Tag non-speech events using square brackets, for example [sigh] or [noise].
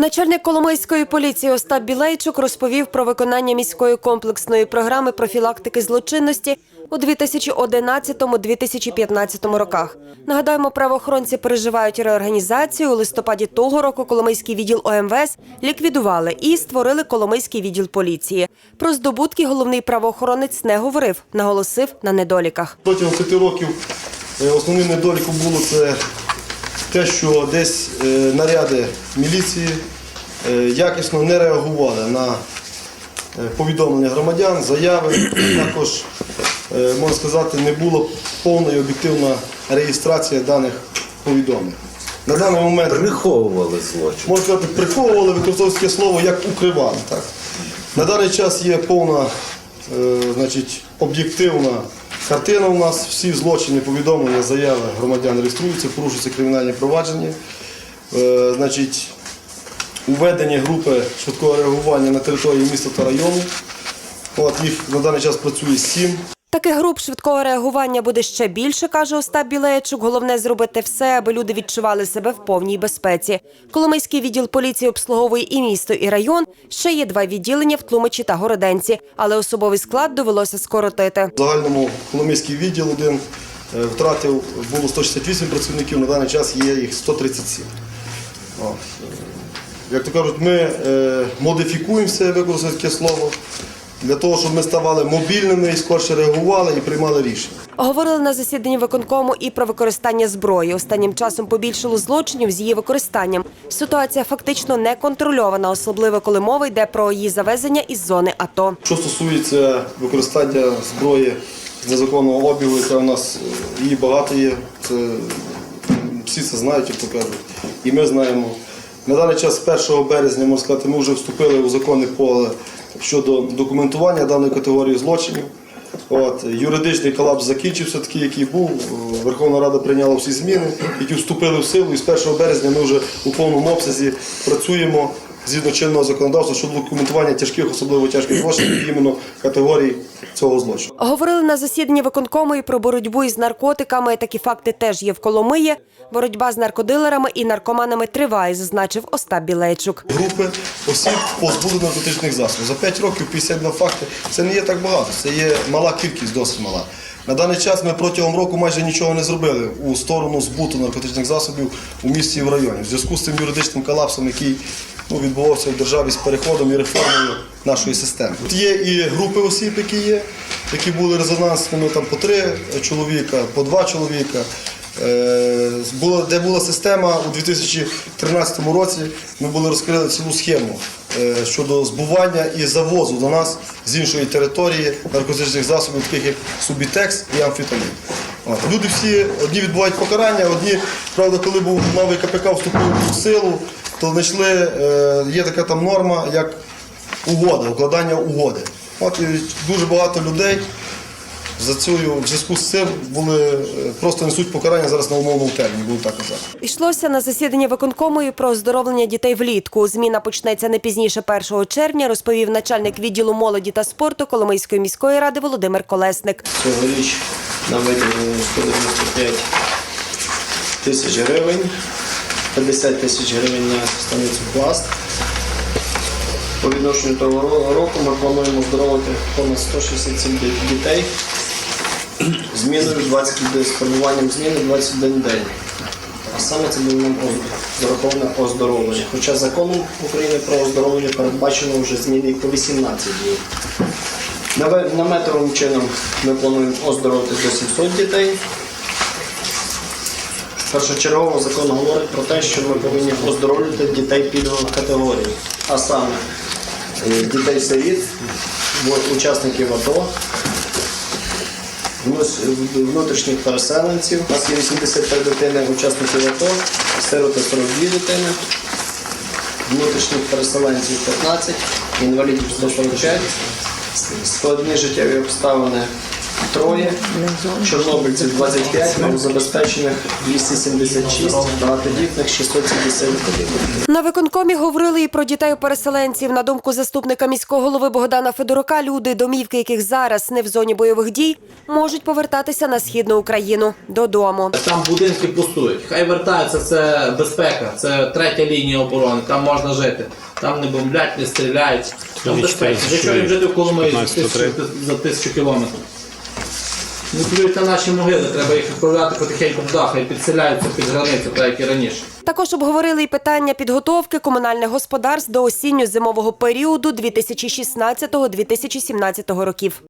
Начальник Коломийської поліції Остап Білейчук розповів про виконання міської комплексної програми профілактики злочинності у 2011-2015 роках. Нагадаємо, правоохоронці переживають реорганізацію. У листопаді того року Коломийський відділ ОМВС ліквідували і створили Коломийський відділ поліції. Про здобутки головний правоохоронець не говорив, наголосив на недоліках. Протягом п'яти років е, основним недоліком було це те, що десь е, наряди міліції е, якісно не реагували на е, повідомлення громадян, заяви. Також, можна сказати, не була повна і об'єктивна реєстрація даних повідомлень. На даний момент Приховували злочин. можна сказати, приховували, використовували слово, як укривали. Так? На даний час є повна е, значить, об'єктивна картина у нас. Всі злочини, повідомлення, заяви громадян реєструються, порушуються кримінальні провадження. Е, значить, уведені групи швидкого реагування на території міста та району. От, їх на даний час працює сім. Таких груп швидкого реагування буде ще більше, каже Остап Білеєчук. Головне зробити все, аби люди відчували себе в повній безпеці. Коломийський відділ поліції обслуговує і місто, і район. Ще є два відділення в Тлумачі та Городенці, але особовий склад довелося скоротити. В загальному Коломийський відділ один е, втратив було 168 працівників, на даний час є їх 137. О, е, Як то кажуть, ми е, модифікуємося, використати таке слово, для того, щоб ми ставали мобільними і скорше реагували і приймали рішення. Говорили на засіданні виконкому і про використання зброї. Останнім часом побільшало злочинів з її використанням. Ситуація фактично не контрольована, особливо коли мова йде про її завезення із зони АТО. Що стосується використання зброї з незаконного обігу, яка у нас е, її багато є, це, всі це знають, як то кажуть, і ми знаємо. На даний час 1 березня, можна сказати, ми вже вступили у законне поле щодо документування даної категорії злочинів. От, юридичний колапс закінчився, такий, який був. Верховна Рада прийняла всі зміни, які вступили в силу, і з 1 березня ми вже у повному обсязі працюємо згідно чинного законодавства щодо документування тяжких, особливо тяжких [clears throat] злочинів, іменно категорії цього злочину. Говорили на засіданні виконкому і про боротьбу із наркотиками. Такі факти теж є в Коломиї. Боротьба з наркодилерами і наркоманами триває, зазначив Остап Білейчук. Групи осіб позбулих наркотичних засобів. За 5 років 52 факти. Це не є так багато, це є мала кількість, досить мала. На даний час ми протягом року майже нічого не зробили у сторону збуту наркотичних засобів у місті і в районі. В зв'язку з цим юридичним колапсом, який ну, відбувався в державі з переходом і реформою нашої системи. Тут є і групи осіб, які є, які були резонансними там по три чоловіка, по два чоловіка. Е, була, де була система у 2013 році, ми були розкрили цілу схему е, щодо збування і завозу до нас з іншої території наркотичних засобів, таких як субітекс і амфетамін. Люди всі одні відбувають покарання, одні, правда, коли був новий КПК вступив в силу, то знайшли, е, є така там норма, як угода, укладання угоди. От і дуже багато людей за цю в зв'язку з цим були е, просто несуть покарання зараз на умовному терміні, буду так казати. Йшлося на засіданні виконкому і про оздоровлення дітей влітку. Зміна почнеться не пізніше 1 червня, розповів начальник відділу молоді та спорту Коломийської міської ради Володимир Колесник. Цьогоріч нам виділено 195 тисяч гривень, 50 тисяч гривень на станицю пласт. По відношенню того року ми плануємо оздоровити понад 167 дітей. Зміною 20 людей, з формуванням зміни 21 день. А саме це буде нам зараховане оздоровлення. Хоча законом України про оздоровлення передбачено вже зміни по 18 днів. Наметовим чином ми плануємо оздоровити до 700 дітей. Першочергово закон говорить про те, що ми повинні оздоровлювати дітей пільгових категорій, а саме е, дітей-сиріт, в- учасників АТО, внутрішніх переселенців. У нас є 83 дитини учасників АТО, сироти 42 дитини, внутрішніх переселенців 15, інвалідів 145, складні життєві обставини троє, чорнобильців 25, малозабезпечених 276, багатодітних 671. На виконкомі говорили і про дітей-переселенців. На думку заступника міського голови Богдана Федорука, люди, домівки яких зараз не в зоні бойових дій, можуть повертатися на східну Україну додому. Там будинки пустують. Хай вертаються, це безпека, це третя лінія оборони, там можна жити. Там не бомблять, не стріляють. Там безпечно. Якщо їм жити в Коломиї за 15-3. тисячу, за тисячу кілометрів. Не наші могили, треба їх відправляти потихеньку в дах і підселяються під границю, так як і раніше. Також обговорили і питання підготовки комунальних господарств до осінньо-зимового періоду 2016-2017 років.